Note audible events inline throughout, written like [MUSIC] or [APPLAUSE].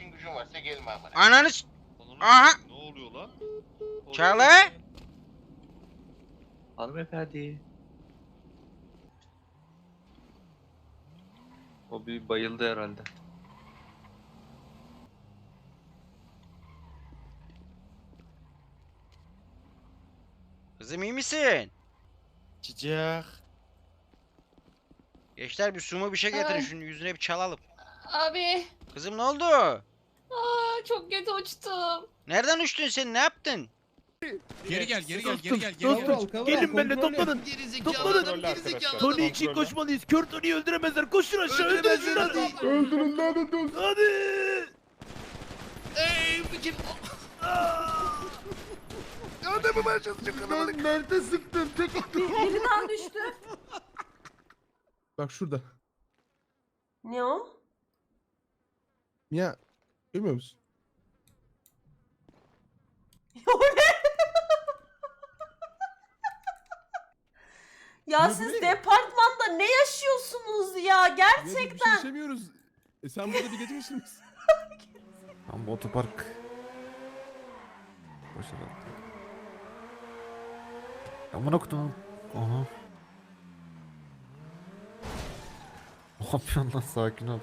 işin gücün varsa gelme amına. Ananı s- Onun- Aha! Ne oluyor lan? Çağla! Hanımefendi. O bir bayıldı herhalde. Kızım iyi misin? Çiçek. Gençler bir sumu bir şey getirin Ay. şunun yüzüne bir çalalım. Abi. Kızım ne oldu? Aa, çok kötü uçtum. Nereden uçtun sen ne yaptın? Geri gel, geri gel, geri gel, geri Dostum, gel. gelin benimle toplanın. Toplanın. Tony için koşmalıyız. Kör Tony'yi öldüremezler. Koşun aşağı öldürün şunları. Öldürün lan öldürün. Hadi. Ey kim? Adamı başlasın çok kalabalık. Nerede sıktın? Tek Birinden düştü. Bak şurada. Ne o? Ya görmüyor musun? [LAUGHS] Ya Ne siz ne? departmanda ne yaşıyorsunuz ya? Biz bir şey Gerçekten. yaşamıyoruz. E sen burada bir gece misin misin? [LAUGHS] Tam bu otopark. Boşa Aman okudum. Aha. Ne yapıyorsun lan sakin ol.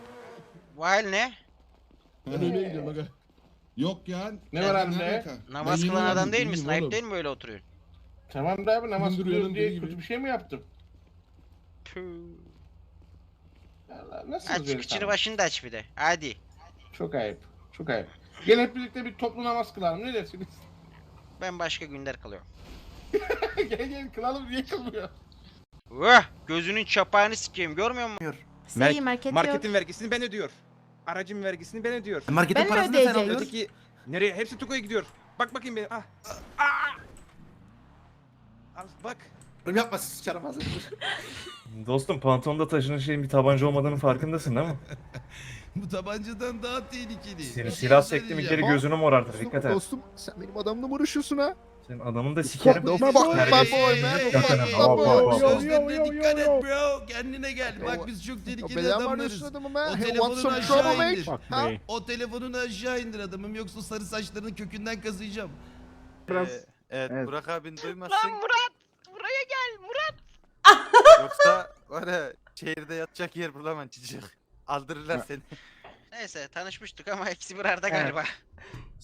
Hal ne? Ben öyle gidiyorum aga. Yok ya. Ne var anne? Namaz Ben kılan yeni adam uyandım, değil misin? iyiyim Ayıp oğlum. değil mi böyle oturuyorsun? Tamam da abi namaz Gündür kılıyoruz uyanın diye kötü bir şey mi yaptım? Püh. Allah, nasıl Aç şu kıçını başını da aç bir de. Hadi. Çok ayıp. Çok ayıp. Gel hep birlikte bir toplu namaz kılalım. Ne dersiniz? Ben başka günler kalıyorum. [LAUGHS] gel gel kılalım. Niye kılmıyor? Vah! Gözünün çapağını sikeyim görmüyor musun? Sayı market Marketin vergisini ben ödüyor. Aracın vergisini ben ödüyor. Marketin ben parasını sen alıyorsun. Öteki nereye? Hepsi Tuko'ya gidiyor. Bak bakayım benim. Ah. Ah. Al bak. Yapma sıçarım hazır. Dostum pantolonda taşınan şeyin bir tabanca olmadığının farkındasın değil [LAUGHS] mi? Bu tabancadan daha tehlikeli. Senin silah sekti mi geri gözünü morartır dikkat et. Dostum sen benim adamla mı uğraşıyorsun ha? Senin adamını da sikerim. Bak bak bak Terbiyesiz. boy man. Hop, hop, hop. boy. Sözlerine dikkat et bro. Kendine gel. Bak biz çok tehlikeli adamlarız. O telefonunu aşağı indir. O telefonunu aşağı indir adamım yoksa sarı saçlarını kökünden kazıyacağım. evet, Evet. Burak abin duymazsın. Lan Murat! Buraya gel Murat! [LAUGHS] Yoksa var ya şehirde yatacak yer bulamam çiçek. Aldırırlar seni. Neyse tanışmıştık ama eksi bir arada galiba.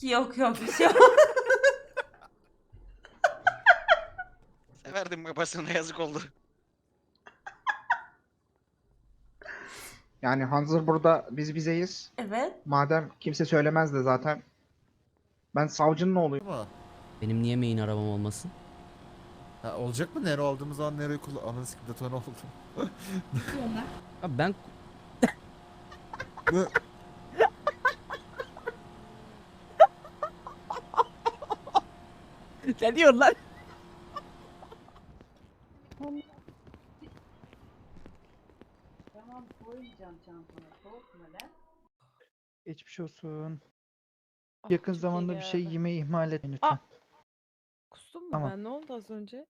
Yok yok bir şey yok. [LAUGHS] Severdim babasına yazık oldu. [LAUGHS] Yani hazır burada biz bizeyiz. Evet. Madem kimse söylemez de zaten. Ben savcının oğluyum. Benim niye main arabam olmasın? Ha, olacak mı? Nero aldığımız zaman Nero'yu kullan... Ananı sikim detone oldum. [LAUGHS] Abi ben ne diyorsun lan? Geçmiş olsun. Yakın zamanda bir şey yemeyi ihmal etmeyin lütfen. Kustum mu Tamam. ben? Ne oldu az önce?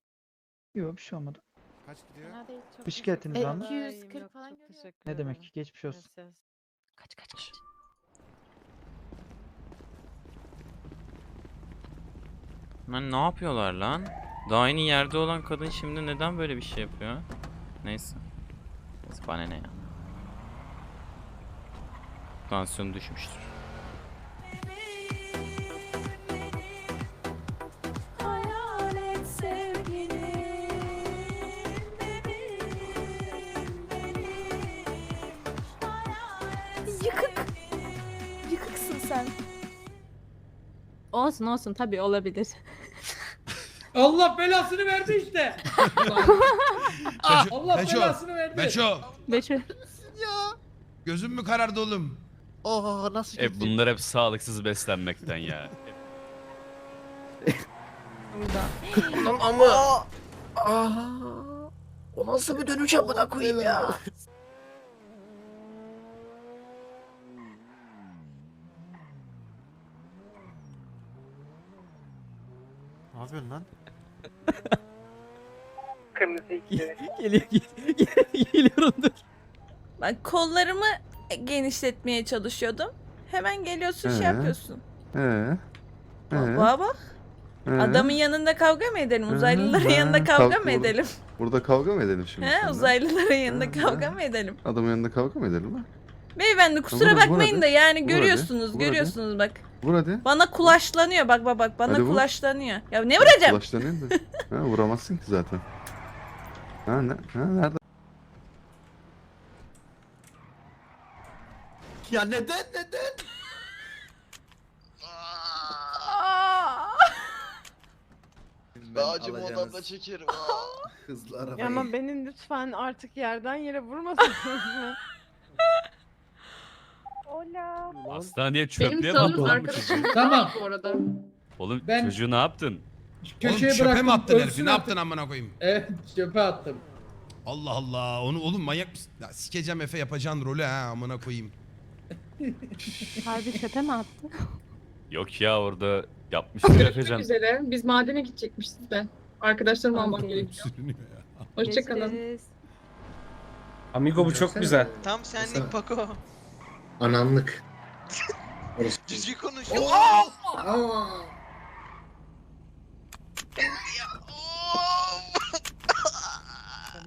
Yok bir şey olmadı. Kaç gidiyor? Şikayetiniz var mı? 240 falan Ne demek? Geçmiş olsun. Kaç kaç kaç. Lan ne yapıyorlar lan? Daha aynı yerde olan kadın şimdi neden böyle bir şey yapıyor? Neyse. Neyse, Bana ne ya? Tansiyon düşmüştür. Yıkık. Yıkıksın sen. Olsun olsun tabii olabilir. Allah belasını verdi işte. [LAUGHS] Allah Beço, belasını verdi. Beço. Beşer. Gözüm mü karardı oğlum? Aa nasıl E bunlar hep sağlıksız beslenmekten ya. Ama... Aa, o nasıl bir dönüş amına koyayım ya? Ne yapıyorsun lan? [LAUGHS] Geliyor geliyorum dur. Ben kollarımı genişletmeye çalışıyordum. Hemen geliyorsun Ee? şey yapıyorsun. Ee? Baba bak. Adamın yanında kavga mı edelim? Ee, Uzaylıların ee, yanında kavga kalk mı edelim? Burada kavga mı edelim şimdi? He uzaylıların yanında Ee, kavga ee. mı edelim? Adamın yanında kavga mı edelim lan? Beyefendi kusura vur hadi, bakmayın da yani vur hadi, görüyorsunuz vur hadi. görüyorsunuz bak. Vur hadi. Bana kulaşlanıyor bak bak bak bana Hadi vur. kulaşlanıyor. Ya ne vuracağım? Ulaşlanayım da. [LAUGHS] ha, vuramazsın ki zaten. Ha, ne, ha nerede? Ya neden neden? Aa! Ağacım odamda çekerim. Hızlı [LAUGHS] arabayı. Ama beni lütfen artık yerden yere vurmasınız mı? Ola. Hastaneye çöplüğe oğlum bu çocuğu? Tamam. Bu arada. Oğlum Ben- çocuğu ne yaptın? Köşeye Oğlum çöpe bıraktım. mi attın herifi? Ne artık. yaptın amına koyayım? Evet çöpe attım. Allah Allah. Onu oğlum manyak mısın? Ya, sikeceğim Efe yapacağın rolü ha amına koyayım. Harbi çöpe mi attı? Yok ya orada yapmıştır Efecan. üzere. Biz madene gidecekmişiz de. Arkadaşlarımı almak gerekiyor. Sürünüyor ya. Hoşçakalın. Amigo bu çok güzel. Tam senlik Pako. Ananlık. Düzgün konuş. Ben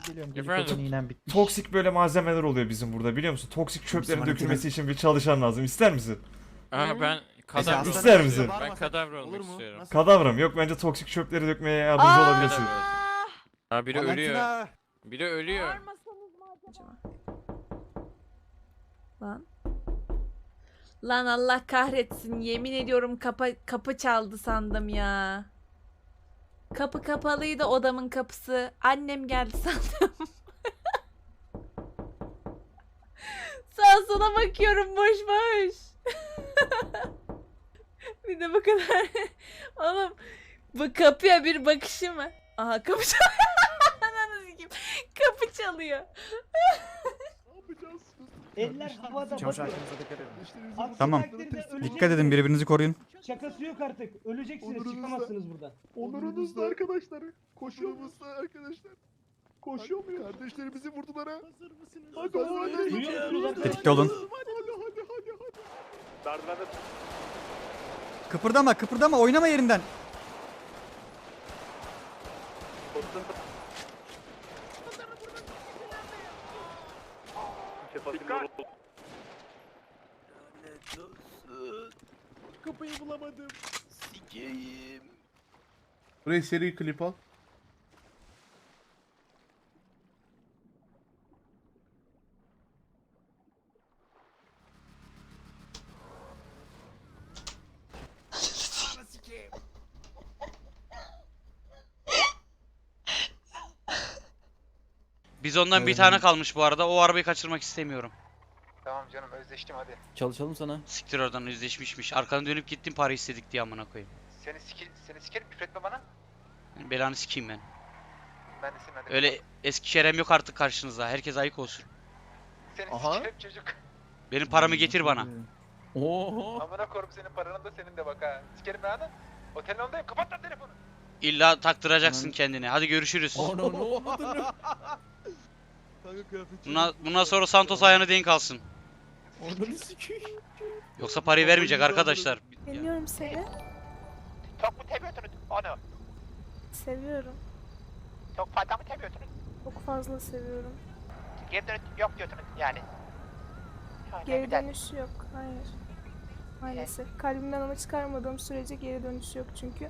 geliyorum. Efendim? Bitti. Toksik böyle malzemeler oluyor bizim burada biliyor musun? Toksik çöplerin Bizim dökülmesi için bir çalışan lazım. İster misin? Aa ben kadavra İster misin? Ben kadavra olmak istiyorum. Kadavram yok bence toksik çöpleri dökmeye yardımcı Aa! olabilirsin. Ha biri ölüyor. Valentina. Biri ölüyor. Bağırmasanız mı acaba? Lan. Lan Allah kahretsin. Yemin ediyorum kapı, kapı çaldı sandım ya. Kapı kapalıydı odamın kapısı. Annem geldi sandım. [LAUGHS] Sağa sola bakıyorum boş boş. [LAUGHS] bir de bu kadar. [LAUGHS] Oğlum bu kapıya bir bakışı mı? Aha kapı çalıyor. Kapı çalıyor. Eller havada bakıyor. Tamam. Dikkat edin birbirinizi koruyun. Şakası yok artık. Öleceksiniz Onurunuzda- çıkamazsınız buradan. Onurunuzda arkadaşlar. Koşuyor musun arkadaşlar? Koşuyor mu? Kardeşlerimizi vurdular ha. Hazır mısınız? Hadi Duyuyorsunuz hadi. Tetikte olun. Hadi hadi hadi hadi. Kıpırdama kıpırdama oynama yerinden. Kapıyı bulamadım. Sikeyim. Buraya seri klip al. Biz ondan bir tane kalmış bu arada. O arabayı kaçırmak istemiyorum. Tamam canım özleştim hadi. Çalışalım sana. Siktir oradan yüzleşmişmiş. Arkanı dönüp gittim para istedik diye amına koyayım. Seni sikir, seni sikerim küfretme bana. Belanı sikeyim ben. Ben de senin hadi. Öyle eski Kerem yok artık karşınızda. Herkes ayık olsun. Seni Aha. sikerim çocuk. Benim paramı getir bana. Oho. Amına korum senin paranı da senin de bak ha. Sikerim ben hadi. Otelin ondayım kapat lan telefonu. İlla taktıracaksın kendini. Hadi görüşürüz. Ana ne oldu? [LAUGHS] Buna, bundan sonra Santos ayağına denk alsın. Onları sikeyim. Yoksa parayı vermeyecek arkadaşlar. Seviyorum seni. Çok mu seviyorsunuz onu? Seviyorum. Çok fazla mı seviyorsunuz? Çok fazla seviyorum. Geri dönüş yok diyorsunuz yani. Geri dönüş yok. Hayır. Maalesef. Kalbimden onu çıkarmadığım sürece geri dönüş yok çünkü.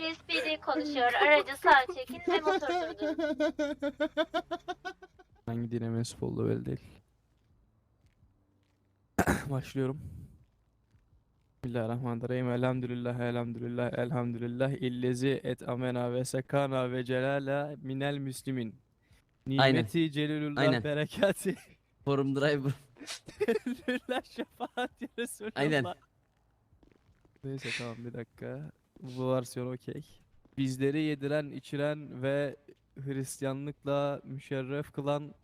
NSPD konuşuyor. Aracı sağ çekin ve motor durdurun. Hangi dine mensup olduğu belli değil. [COUGHS] Başlıyorum. Bismillahirrahmanirrahim. Elhamdülillah, elhamdülillah, elhamdülillah. İllezi et amena ve sekana ve celala minel müslimin. Aynen. Nimeti celilullah Aynen. berekati. [LAUGHS] Forum driver. Lillah şefaat ya Resulallah. Aynen. Neyse tamam bir dakika. Bu versiyon okey. Bizleri yediren, içiren ve Hristiyanlıkla müşerref kılan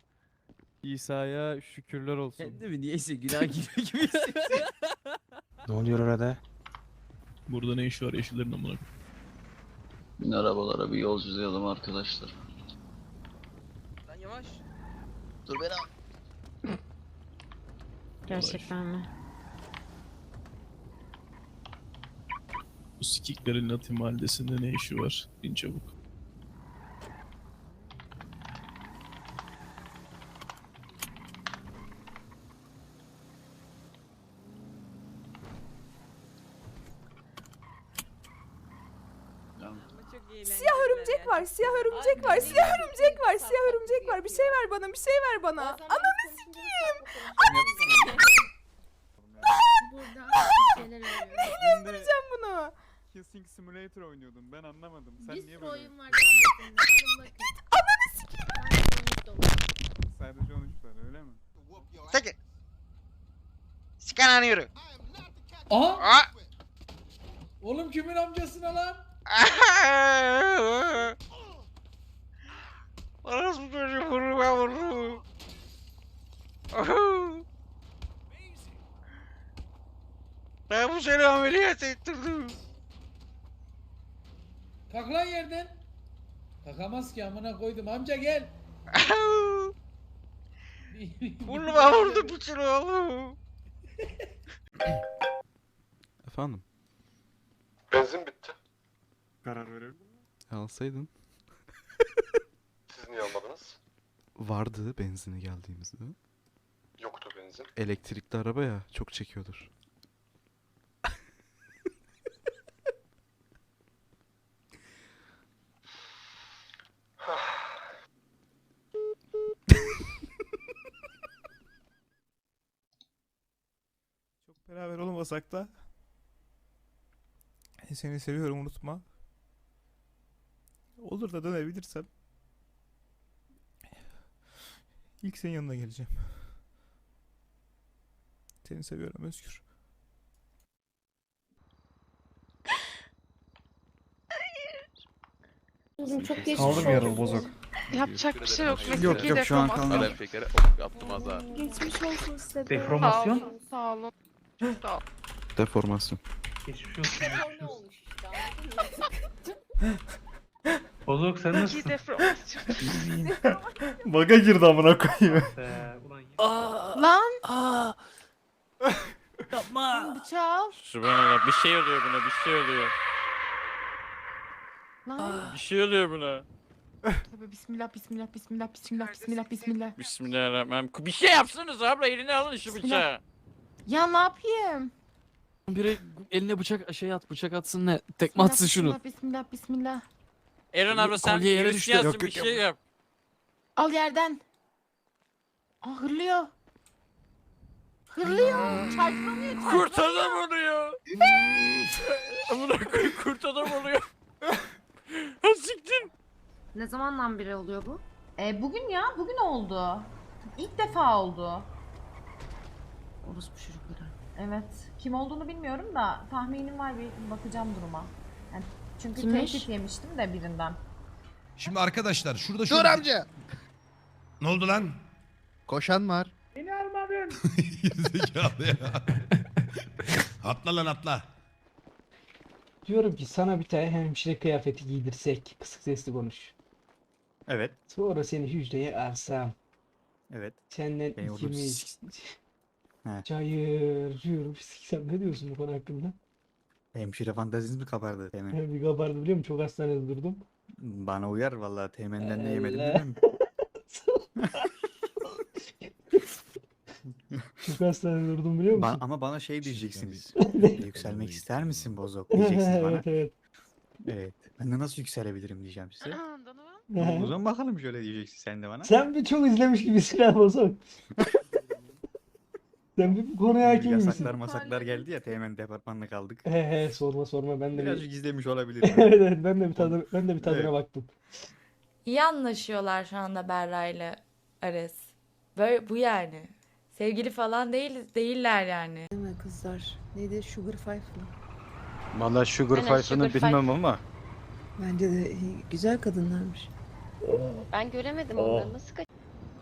İsa'ya şükürler olsun. Kendimi niyeyse günah giriyor gibi [LAUGHS] hissediyorum. Ne oluyor orada? Burada ne iş var yeşillerin amına Bin arabalara bir yolculayalım arkadaşlar. Lan yavaş. Dur beni Gerçekten mi? Bu sikiklerin Latin mahallesinde ne işi var? Bin çabuk. Siyah örümcek var, siyah örümcek var, siyah örümcek var, siyah örümcek var. Bir şey ver bana, bir şey ver bana. Ananı sikeyim. Burada Neyle öldüreceğim bunu? Kissing Simulator oynuyordum. Ben anlamadım. Sen Bir niye sürü böyle? oyun var tabletimde. Alın bakın. [LAUGHS] Ananı sikeyim. Sadece oyun dolu. Sadece 13'ler öyle mi? Çekil. Sikan anıyorum. Aha! Aa! Oğlum kimin amcasına lan? [LAUGHS] Orası bu çocuğu vurur ben vururum. [LAUGHS] Ben bu seni ameliyat ettirdim. Kalk lan yerden. Kalkamaz ki amına koydum. Amca gel. [LAUGHS] Burnuma vurdu bütün oğlum. [LAUGHS] Efendim? Benzin bitti. Karar verelim. Alsaydın. [LAUGHS] Siz niye almadınız? Vardı benzini geldiğimizde. Yoktu benzin. Elektrikli araba ya çok çekiyordur. Olmasak da seni seviyorum unutma. Olur da dönebilirsem ilk senin yanına geleceğim. Seni seviyorum Özgür. Oğlum çok geçmiş Kaldım yaralı olsun. bozok. Yapacak bir şey yok. Yok, yok, şu an kalmadı. şekeri yaptım az daha. Geçmiş olsun size de. Deformasyon? Sağ olun. Sağ olun. Deformasyon. Geçmiş olsun. Ne olmuş işte. Bozok sen İyi deformasyon. [LAUGHS] Baga girdi amına koyayım. Lan Yapma. bıçağı al. Subhanallah bir şey oluyor buna bir şey oluyor. Lan. Bir şey oluyor buna. Tabii bismillah bismillah bismillah bismillah bismillah bismillah. Bismillahirrahmanirrahim. Bir şey yapsanız abla eline alın şu bıçağı. Ya ne yapayım? Biri eline bıçak şey at bıçak atsın ne tekme atsın şunu. Bismillah bismillah bismillah. Eren abla sen Kolye yere düştü. Yok, bir yok, şey yap. Al yerden. Aa hırlıyor. Hırlıyor. Çarpılamıyor. Kurt çarpılamıyor. adam oluyor. Amına koy kurt adam oluyor. Ha siktir. Ne zamandan beri oluyor bu? E, bugün ya, bugün oldu. İlk defa oldu. Orospu çocukları. Evet. Kim olduğunu bilmiyorum da tahminim var bir bakacağım duruma. Yani çünkü Kimmiş? tehdit yemiştim de birinden. Şimdi arkadaşlar şurada Dur amca. Ne oldu lan? Koşan var. [LAUGHS] Gerizekalı ya. atla lan atla. Diyorum ki sana bir tane hemşire kıyafeti giydirsek. Kısık sesli konuş. Evet. Sonra seni hücreye alsam. Evet. Senden Beni orada ikimiz. He. Cayır cayır siksem ne diyorsun bu konu hakkında? Hemşire fanteziniz mi kabardı Teğmen? Bir kabardı biliyor musun? Çok hastanede durdum. Bana uyar vallahi Teğmen'den ne yemedim Allah. bilmem. [LAUGHS] Çok hastanede durdum biliyor musun? ama bana şey diyeceksiniz. [LAUGHS] Yükselmek ister misin Bozok [LAUGHS] diyeceksiniz bana. evet evet. Evet. Ben de nasıl yükselebilirim diyeceğim size. Donovan. O zaman bakalım şöyle diyeceksin sen de bana. Sen bir çok izlemiş gibisin ha Bozok. Sen bir bu konuya hakim misin? Yasaklar masaklar geldi ya Teğmen departmanına kaldık. He he sorma sorma ben de bir... Birazcık izlemiş olabilirim. [LAUGHS] evet evet ben de bir tadına, ben de bir tadına Evet. baktım. İyi anlaşıyorlar şu anda Berra ile Ares. Böyle bu yani. Sevgili falan değil değiller yani. Kızlar. Neydi? Sugar Five mı? Valla Sugar Aynen, Five'ını Sugar bilmem ama. Bence de güzel kadınlarmış. Ben göremedim onları, Nasıl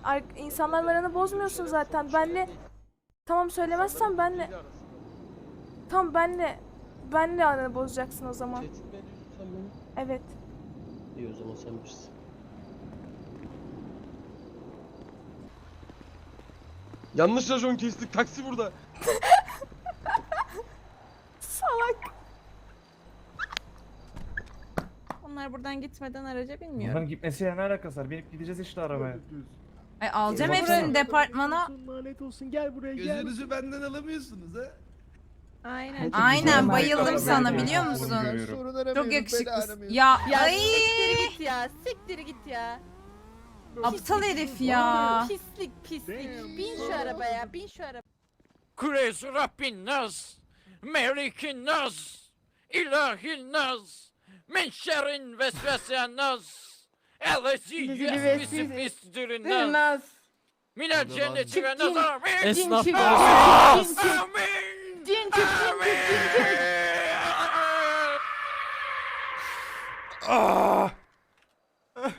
Ar- insanlarla aranı bozmuyorsun zaten. Benle tamam söylemezsen benle Tamam benle benle aranı bozacaksın o zaman. Evet. İyi o zaman sen bilirsin. Yanlış rajon kestik. Taksi burada. [LAUGHS] Salak. Onlar buradan gitmeden araca bilmiyorum. Bunların gitmesiyle ne alakası var? Binip gideceğiz işte arabaya. Ay alacağım Baksana. hepsini departmana. Lanet olsun gel buraya gel. benden alamıyorsunuz ha. Aynen. Güzel Aynen marka bayıldım sana biliyor musun? görüyorum. Sorun aramıyorum. Çok yakışıklısın. Ya Ya ay siktir git ya. Siktir git ya. aptal herif ya. Pislik pislik. Bin şu arabaya. Bin şu arabaya. Kures Rabbin Nas, Melikin Nas, İlahin Nas, Min şerrin vesvesen Nas, Ellezi yesvisi fistirin Nas, Minel cenneti ve nazar. Esnaf arası. Amin. Cin çık. Cin çık. Cin çık. Ah! [LAUGHS]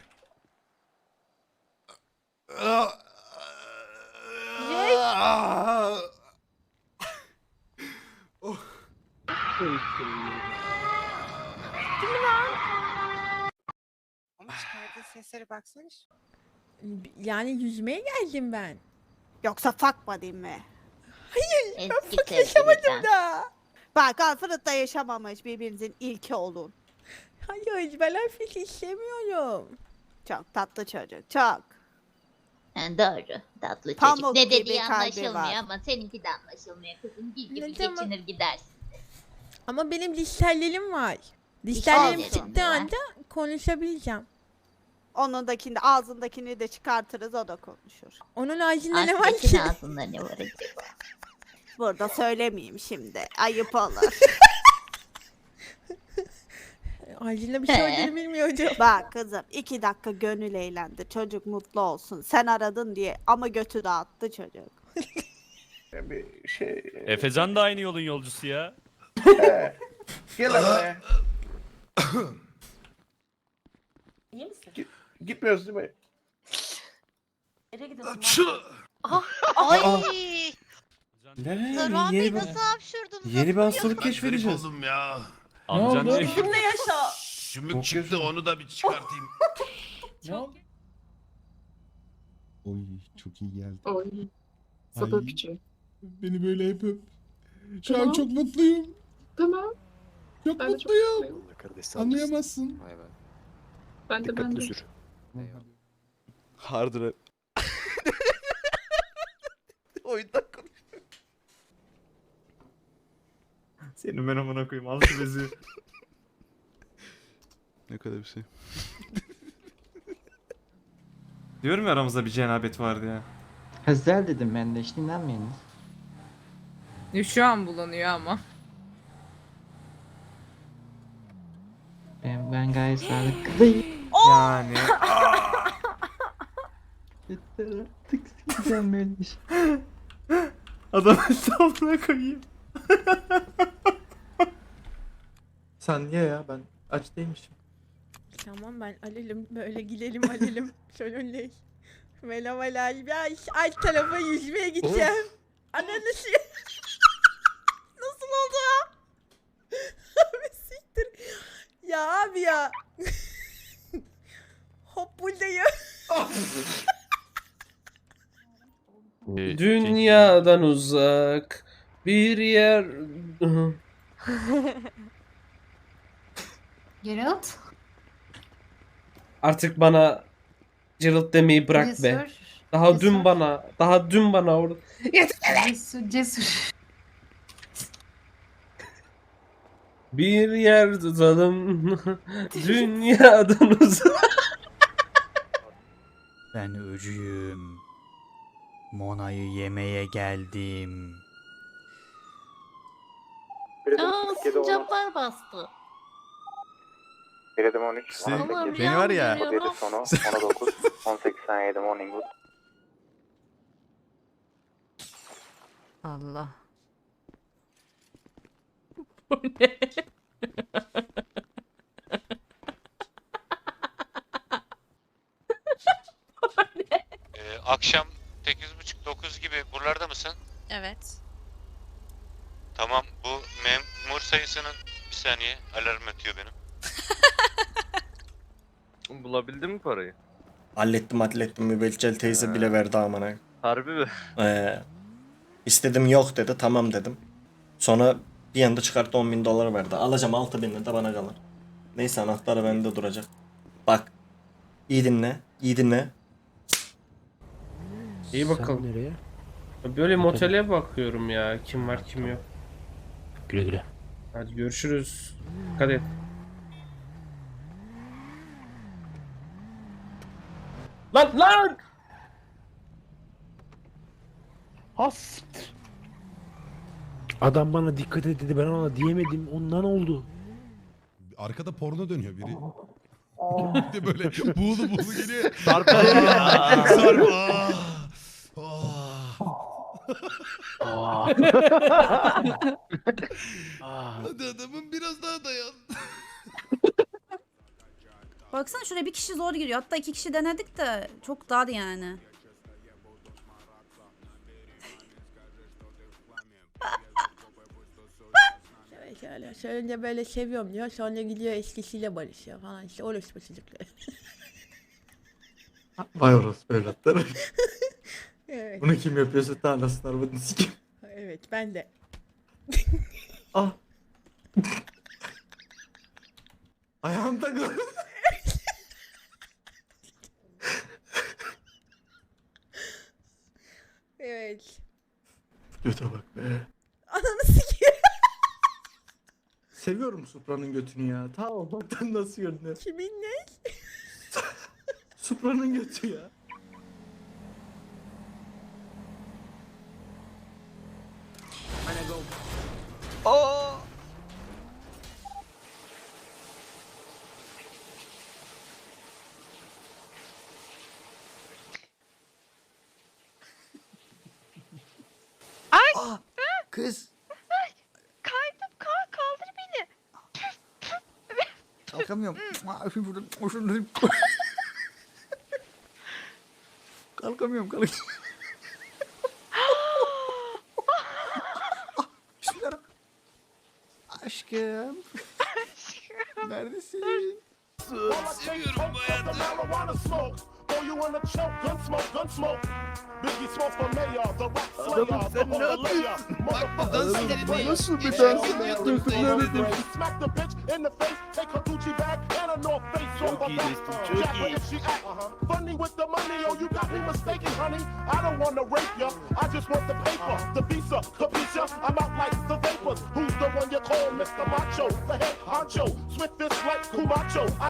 Seslere baksana. Yani yüzmeye geldim ben. Yoksa fuck buddy mi? Eski yaşamadım da. Bak Alfred'da yaşamamış birbirinizin ilki olun. Hayır ben hafif istemiyorum. Çok tatlı çocuk. Çok. doğru. Tatlı Pamuk Ne dediği gibi kalbi anlaşılmıyor var. ama seninki de anlaşılmıyor kızım. Gül gibi geçinir gidersin. Ama benim dijitallerim var. Dijitallerim Olsun. çıktığı anda konuşabileceğim. Onundakini ağzındakini de çıkartırız o da konuşur. Onun ağzında ne var ki? ağzında ne var acaba? Burada söylemeyeyim şimdi. Ayıp olur. [LAUGHS] Ağzında bir şey olduğunu bilmiyordum. Bak kızım iki dakika gönül eğlendi. Çocuk mutlu olsun. Sen aradın diye ama götü dağıttı çocuk. Bir şey... Efecan da aynı yolun yolcusu ya. Gel arabaya. İyi misin? Gitmiyoruz değil mi? [LAUGHS] Nereye gidiyorsun? Ay! Ne? Zarvan Yeni Bey bir, nasıl hapşurdunuz? yeni bir hastalık keşfedeceğiz. ya. Amcan oldu? Ne yaşa? Sümük çıktı onu da bir çıkartayım. [LAUGHS] Oy çok iyi geldi. Oy. Ay. öpücüğü. Beni böyle hep öp. Şu an çok mutluyum. Tamam. Çok Ben de çok mutluyum. Anlayamazsın. Ben de ben de. Hardır. [LAUGHS] Oyundan konuş. Senin ben amına koyayım al şu bezi. [LAUGHS] Ne kadar bir şey. [LAUGHS] Diyorum ya aramızda bir cenabet vardı ya. Güzel dedim ben de işte inanmayınız. Şu an bulanıyor ama. Ben, ben gayet sağlıklıyım. Yani. Yeter artık sikeceğim iş. Adam amına koyayım. Sen niye ya ben aç değilmişim. Tamam ben alelim böyle gidelim alelim. [LAUGHS] Şöyle Mela mela ya alt tarafa yüzmeye gideceğim. Ananı şey. [LAUGHS] Nasıl oldu? [LAUGHS] abi siktir. Ya abi ya. Hop buradayım. e, Dünyadan uzak bir yer... Geralt. Artık bana Gerald demeyi bırak be. Daha dün bana, daha dün bana orada... Cesur. Cesur. Bir yer tutalım [LAUGHS] dünyadan uzak. Ben öcüyüm. Mona'yı yemeye geldim. Aa sincaplar bastı. Biledim 13. İşte Allah'ım beni var ya. yavrum. sonu 10 9 18 morning Allah. [LAUGHS] akşam 8.30-9 gibi buralarda mısın? Evet. Tamam bu memur sayısının bir saniye alarm ötüyor benim. Bulabildin mi parayı? Hallettim hallettim. Mübeccel teyze bile verdi amına. Harbi mi? Ee, istedim yok dedi. Tamam dedim. Sonra bir anda çıkarttı 10 bin dolar verdi. Alacağım 6 bin de bana kalır. Neyse anahtarı bende duracak. Bak. İyi dinle. iyi dinle. İyi bakalım. nereye? Böyle motele bakıyorum ya. Kim var kim yok. Güle güle. Hadi görüşürüz. Dikkat et. Lan lan! Has. Adam bana dikkat et dedi ben ona diyemedim ondan oldu. Arkada porno dönüyor biri. bir [LAUGHS] de böyle [LAUGHS] buğulu buğulu geliyor. Sarpa. [LAUGHS] Hadi adamın biraz daha dayan. [LAUGHS] Baksana şuraya bir kişi zor giriyor. Hatta iki kişi denedik de çok dar yani. Şöyle, şöyle böyle seviyorum diyor. Sonra gidiyor eskisiyle barışıyor falan. İşte orospu çocukları. Vay orospu evlatları. [LAUGHS] evet, Bunu kim yapıyorsa tanrısın arvadını sikeyim. Evet ben de. Ah. [LAUGHS] Ayağım takıldı. Evet. Göte bak be. Ananı sikeyim. Seviyorum Supra'nın götünü ya. Ta olmaktan nasıl görünüyor? Kimin ne? Supra'nın götü ya. Kız. Kaydım kalk kaldır beni. Kalkamıyorum. Kalkamıyorum. Bismillahirrahmanirrahim. Aşkım. Neredesin? Seviyorum bu hayatı. throw you in the choke. Gun smoke, gun smoke. Biggie smoke for mayor, the rock slayer, the mausoleum. Motherfucker, smack the bitch in the face, take her Gucci bag and a North Face on her back. Jack her if she act funny with the money, oh you got me mistaken, honey. I don't wanna rape ya, I just want the paper, the visa, capisha. I'm out like the vapors. Who's the one you call Mr. Macho? The head honcho, swift this like Kumacho.